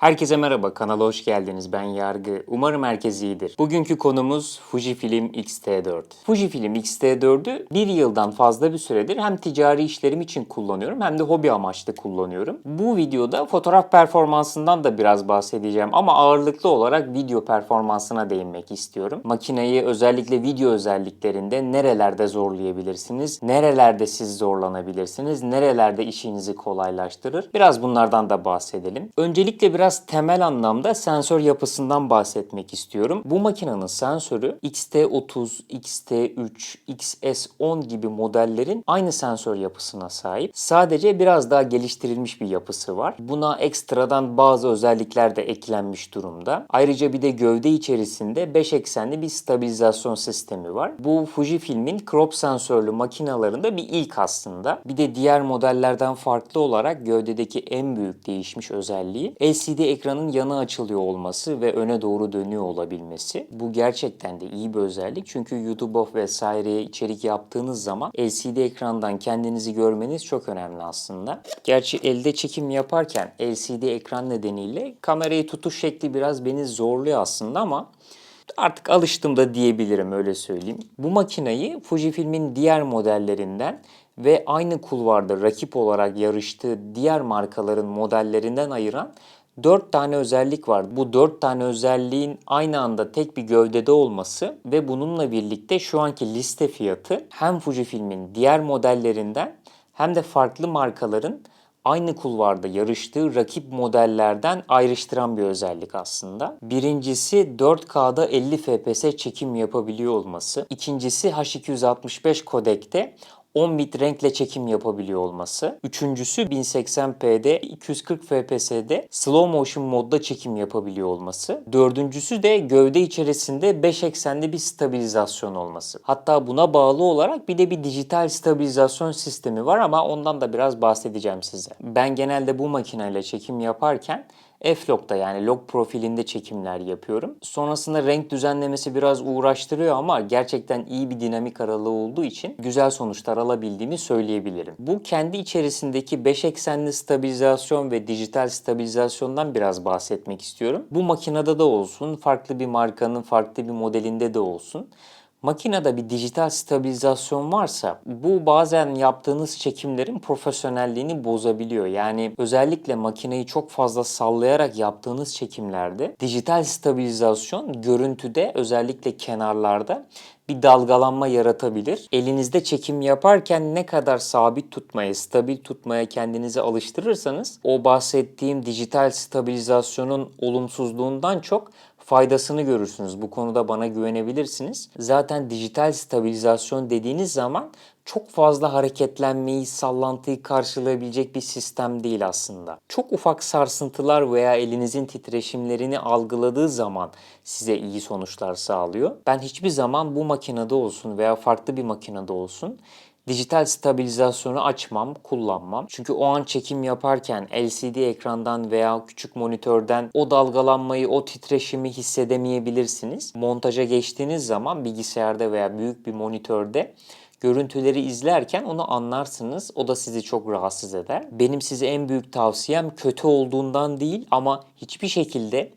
Herkese merhaba, kanala hoş geldiniz. Ben Yargı. Umarım herkes iyidir. Bugünkü konumuz Fujifilm X-T4. Fujifilm X-T4'ü bir yıldan fazla bir süredir hem ticari işlerim için kullanıyorum hem de hobi amaçlı kullanıyorum. Bu videoda fotoğraf performansından da biraz bahsedeceğim ama ağırlıklı olarak video performansına değinmek istiyorum. Makineyi özellikle video özelliklerinde nerelerde zorlayabilirsiniz, nerelerde siz zorlanabilirsiniz, nerelerde işinizi kolaylaştırır. Biraz bunlardan da bahsedelim. Öncelikle biraz temel anlamda sensör yapısından bahsetmek istiyorum. Bu makinenin sensörü XT30, XT3, XS10 gibi modellerin aynı sensör yapısına sahip. Sadece biraz daha geliştirilmiş bir yapısı var. Buna ekstradan bazı özellikler de eklenmiş durumda. Ayrıca bir de gövde içerisinde 5 eksenli bir stabilizasyon sistemi var. Bu Fujifilm'in crop sensörlü makinalarında bir ilk aslında. Bir de diğer modellerden farklı olarak gövdedeki en büyük değişmiş özelliği LCD ekranın yanı açılıyor olması ve öne doğru dönüyor olabilmesi. Bu gerçekten de iyi bir özellik çünkü YouTube'a vesaireye içerik yaptığınız zaman LCD ekrandan kendinizi görmeniz çok önemli aslında. Gerçi elde çekim yaparken LCD ekran nedeniyle kamerayı tutuş şekli biraz beni zorluyor aslında ama Artık alıştım da diyebilirim öyle söyleyeyim. Bu makineyi Fujifilm'in diğer modellerinden ve aynı kulvarda rakip olarak yarıştığı diğer markaların modellerinden ayıran 4 tane özellik var. Bu 4 tane özelliğin aynı anda tek bir gövdede olması ve bununla birlikte şu anki liste fiyatı hem Fujifilm'in diğer modellerinden hem de farklı markaların aynı kulvarda yarıştığı rakip modellerden ayrıştıran bir özellik aslında. Birincisi 4K'da 50 FPS çekim yapabiliyor olması. İkincisi H265 kodekte 10 bit renkle çekim yapabiliyor olması. Üçüncüsü 1080p'de 240 fps'de slow motion modda çekim yapabiliyor olması. Dördüncüsü de gövde içerisinde 5 eksenli bir stabilizasyon olması. Hatta buna bağlı olarak bir de bir dijital stabilizasyon sistemi var ama ondan da biraz bahsedeceğim size. Ben genelde bu makineyle çekim yaparken F-Log'da yani log profilinde çekimler yapıyorum. Sonrasında renk düzenlemesi biraz uğraştırıyor ama gerçekten iyi bir dinamik aralığı olduğu için güzel sonuçlar alabildiğimi söyleyebilirim. Bu kendi içerisindeki 5 eksenli stabilizasyon ve dijital stabilizasyondan biraz bahsetmek istiyorum. Bu makinede de olsun, farklı bir markanın farklı bir modelinde de olsun. Makinede bir dijital stabilizasyon varsa bu bazen yaptığınız çekimlerin profesyonelliğini bozabiliyor. Yani özellikle makineyi çok fazla sallayarak yaptığınız çekimlerde dijital stabilizasyon görüntüde özellikle kenarlarda bir dalgalanma yaratabilir. Elinizde çekim yaparken ne kadar sabit tutmaya, stabil tutmaya kendinizi alıştırırsanız o bahsettiğim dijital stabilizasyonun olumsuzluğundan çok faydasını görürsünüz. Bu konuda bana güvenebilirsiniz. Zaten dijital stabilizasyon dediğiniz zaman çok fazla hareketlenmeyi, sallantıyı karşılayabilecek bir sistem değil aslında. Çok ufak sarsıntılar veya elinizin titreşimlerini algıladığı zaman size iyi sonuçlar sağlıyor. Ben hiçbir zaman bu makinede olsun veya farklı bir makinede olsun dijital stabilizasyonu açmam, kullanmam. Çünkü o an çekim yaparken LCD ekrandan veya küçük monitörden o dalgalanmayı, o titreşimi hissedemeyebilirsiniz. Montaja geçtiğiniz zaman bilgisayarda veya büyük bir monitörde görüntüleri izlerken onu anlarsınız. O da sizi çok rahatsız eder. Benim size en büyük tavsiyem kötü olduğundan değil ama hiçbir şekilde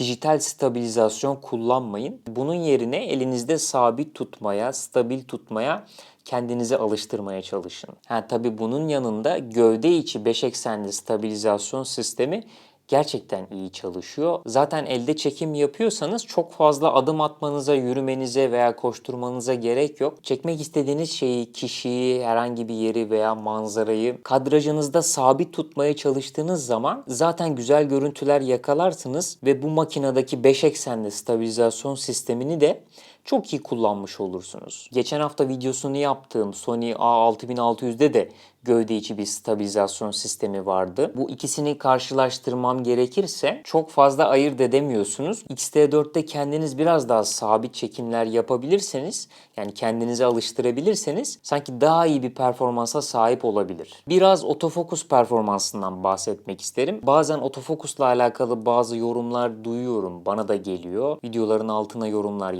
dijital stabilizasyon kullanmayın. Bunun yerine elinizde sabit tutmaya, stabil tutmaya kendinizi alıştırmaya çalışın. Ha tabii bunun yanında gövde içi 5 eksenli stabilizasyon sistemi gerçekten iyi çalışıyor. Zaten elde çekim yapıyorsanız çok fazla adım atmanıza, yürümenize veya koşturmanıza gerek yok. Çekmek istediğiniz şeyi, kişiyi, herhangi bir yeri veya manzarayı kadrajınızda sabit tutmaya çalıştığınız zaman zaten güzel görüntüler yakalarsınız ve bu makinedeki 5 eksenli stabilizasyon sistemini de çok iyi kullanmış olursunuz. Geçen hafta videosunu yaptığım Sony A6600'de de gövde içi bir stabilizasyon sistemi vardı. Bu ikisini karşılaştırmam gerekirse çok fazla ayırt edemiyorsunuz. X-T4'te kendiniz biraz daha sabit çekimler yapabilirseniz yani kendinizi alıştırabilirseniz sanki daha iyi bir performansa sahip olabilir. Biraz otofokus performansından bahsetmek isterim. Bazen otofokusla alakalı bazı yorumlar duyuyorum. Bana da geliyor. Videoların altına yorumlar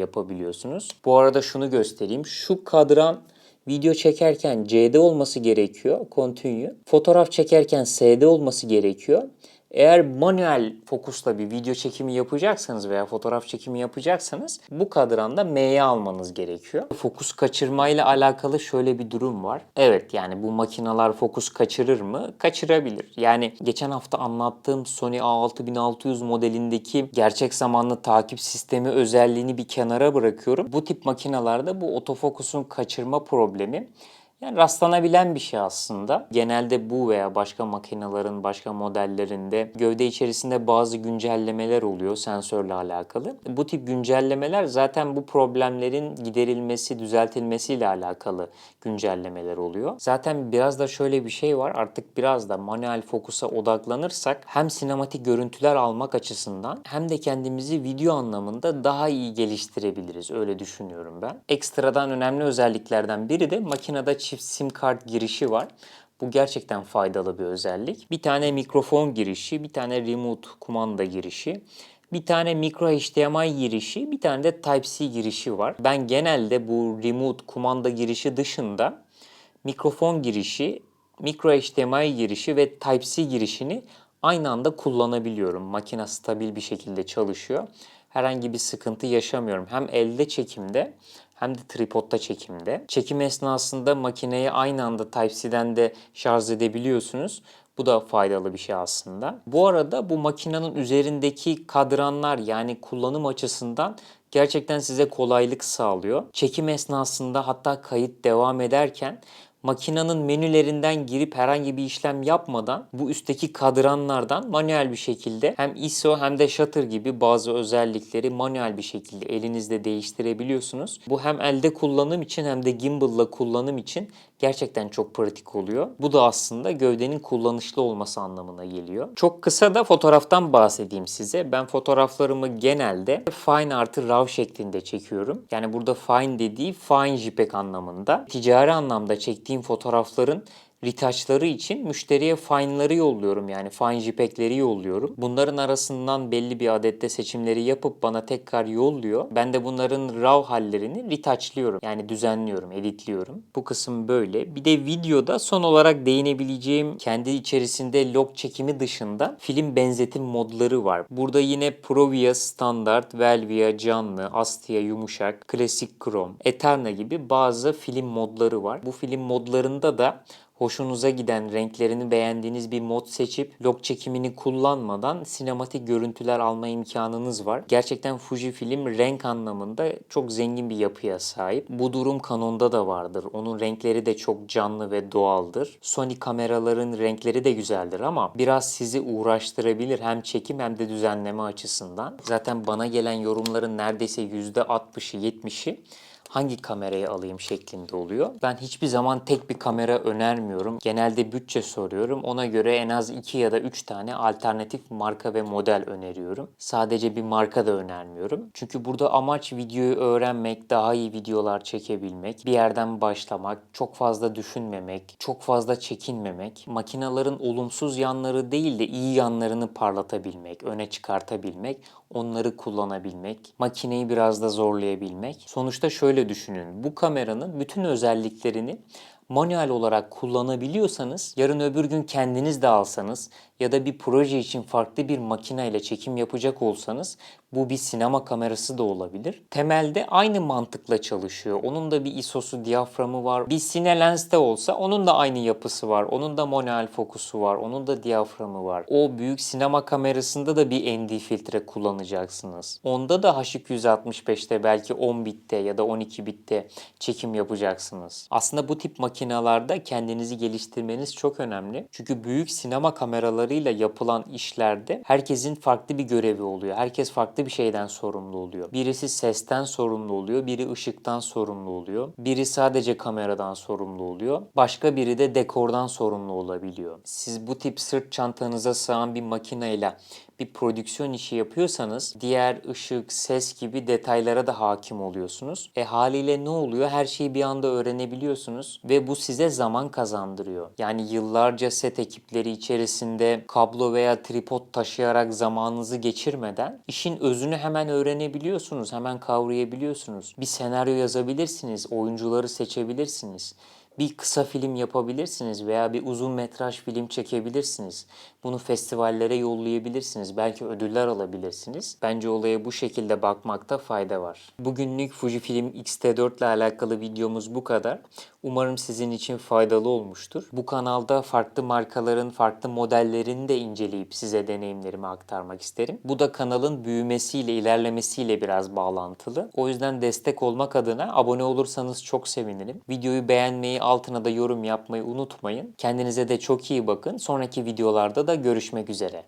yapabiliyorsunuz. Bu arada şunu göstereyim. Şu kadran Video çekerken C'de olması gerekiyor. Continue. Fotoğraf çekerken S'de olması gerekiyor. Eğer manuel fokusla bir video çekimi yapacaksanız veya fotoğraf çekimi yapacaksanız bu kadranda M'ye almanız gerekiyor. Fokus kaçırmayla alakalı şöyle bir durum var. Evet yani bu makineler fokus kaçırır mı? Kaçırabilir. Yani geçen hafta anlattığım Sony A6600 modelindeki gerçek zamanlı takip sistemi özelliğini bir kenara bırakıyorum. Bu tip makinelerde bu otofokusun kaçırma problemi yani rastlanabilen bir şey aslında. Genelde bu veya başka makinelerin, başka modellerinde gövde içerisinde bazı güncellemeler oluyor sensörle alakalı. Bu tip güncellemeler zaten bu problemlerin giderilmesi, düzeltilmesiyle alakalı güncellemeler oluyor. Zaten biraz da şöyle bir şey var. Artık biraz da manuel fokusa odaklanırsak hem sinematik görüntüler almak açısından hem de kendimizi video anlamında daha iyi geliştirebiliriz. Öyle düşünüyorum ben. Ekstradan önemli özelliklerden biri de makinede çift sim kart girişi var. Bu gerçekten faydalı bir özellik. Bir tane mikrofon girişi, bir tane remote kumanda girişi, bir tane micro HDMI girişi, bir tane de Type-C girişi var. Ben genelde bu remote kumanda girişi dışında mikrofon girişi, micro HDMI girişi ve Type-C girişini aynı anda kullanabiliyorum. Makine stabil bir şekilde çalışıyor. Herhangi bir sıkıntı yaşamıyorum. Hem elde çekimde hem de tripodta çekimde. Çekim esnasında makineyi aynı anda Type-C'den de şarj edebiliyorsunuz. Bu da faydalı bir şey aslında. Bu arada bu makinenin üzerindeki kadranlar yani kullanım açısından gerçekten size kolaylık sağlıyor. Çekim esnasında hatta kayıt devam ederken makinenin menülerinden girip herhangi bir işlem yapmadan bu üstteki kadranlardan manuel bir şekilde hem ISO hem de shutter gibi bazı özellikleri manuel bir şekilde elinizde değiştirebiliyorsunuz. Bu hem elde kullanım için hem de gimbal'la kullanım için gerçekten çok pratik oluyor. Bu da aslında gövdenin kullanışlı olması anlamına geliyor. Çok kısa da fotoğraftan bahsedeyim size. Ben fotoğraflarımı genelde fine artı raw şeklinde çekiyorum. Yani burada fine dediği fine JPEG anlamında. Ticari anlamda çektiğim fotoğrafların retouchları için müşteriye fine'ları yolluyorum yani fine JPEG'leri yolluyorum. Bunların arasından belli bir adette seçimleri yapıp bana tekrar yolluyor. Ben de bunların raw hallerini retouchlıyorum. Yani düzenliyorum, editliyorum. Bu kısım böyle. Bir de videoda son olarak değinebileceğim kendi içerisinde log çekimi dışında film benzetim modları var. Burada yine Provia standart, Velvia canlı, Astia yumuşak, klasik krom, Eterna gibi bazı film modları var. Bu film modlarında da hoşunuza giden, renklerini beğendiğiniz bir mod seçip log çekimini kullanmadan sinematik görüntüler alma imkanınız var. Gerçekten Fujifilm renk anlamında çok zengin bir yapıya sahip. Bu durum Canon'da da vardır. Onun renkleri de çok canlı ve doğaldır. Sony kameraların renkleri de güzeldir ama biraz sizi uğraştırabilir hem çekim hem de düzenleme açısından. Zaten bana gelen yorumların neredeyse %60'ı 70'i hangi kamerayı alayım şeklinde oluyor. Ben hiçbir zaman tek bir kamera önermiyorum. Genelde bütçe soruyorum. Ona göre en az 2 ya da 3 tane alternatif marka ve model öneriyorum. Sadece bir marka da önermiyorum. Çünkü burada amaç videoyu öğrenmek, daha iyi videolar çekebilmek, bir yerden başlamak, çok fazla düşünmemek, çok fazla çekinmemek, makinaların olumsuz yanları değil de iyi yanlarını parlatabilmek, öne çıkartabilmek, onları kullanabilmek, makineyi biraz da zorlayabilmek. Sonuçta şöyle düşünün. Bu kameranın bütün özelliklerini manuel olarak kullanabiliyorsanız yarın öbür gün kendiniz de alsanız ya da bir proje için farklı bir makineyle çekim yapacak olsanız bu bir sinema kamerası da olabilir. Temelde aynı mantıkla çalışıyor. Onun da bir ISO'su, diyaframı var. Bir Cine Lens de olsa onun da aynı yapısı var. Onun da manuel fokusu var. Onun da diyaframı var. O büyük sinema kamerasında da bir ND filtre kullanacaksınız. Onda da H265'te belki 10 bitte ya da 12 bitte çekim yapacaksınız. Aslında bu tip makinalarda kendinizi geliştirmeniz çok önemli. Çünkü büyük sinema kameralarıyla yapılan işlerde herkesin farklı bir görevi oluyor. Herkes farklı bir şeyden sorumlu oluyor. Birisi sesten sorumlu oluyor, biri ışıktan sorumlu oluyor. Biri sadece kameradan sorumlu oluyor. Başka biri de dekordan sorumlu olabiliyor. Siz bu tip sırt çantanıza sığan bir makineyle bir prodüksiyon işi yapıyorsanız diğer ışık, ses gibi detaylara da hakim oluyorsunuz. E haliyle ne oluyor? Her şeyi bir anda öğrenebiliyorsunuz ve bu size zaman kazandırıyor. Yani yıllarca set ekipleri içerisinde kablo veya tripod taşıyarak zamanınızı geçirmeden işin özünü hemen öğrenebiliyorsunuz, hemen kavrayabiliyorsunuz. Bir senaryo yazabilirsiniz, oyuncuları seçebilirsiniz bir kısa film yapabilirsiniz veya bir uzun metraj film çekebilirsiniz. Bunu festivallere yollayabilirsiniz. Belki ödüller alabilirsiniz. Bence olaya bu şekilde bakmakta fayda var. Bugünlük Fujifilm X-T4 ile alakalı videomuz bu kadar. Umarım sizin için faydalı olmuştur. Bu kanalda farklı markaların, farklı modellerini de inceleyip size deneyimlerimi aktarmak isterim. Bu da kanalın büyümesiyle, ilerlemesiyle biraz bağlantılı. O yüzden destek olmak adına abone olursanız çok sevinirim. Videoyu beğenmeyi, altına da yorum yapmayı unutmayın. Kendinize de çok iyi bakın. Sonraki videolarda da görüşmek üzere.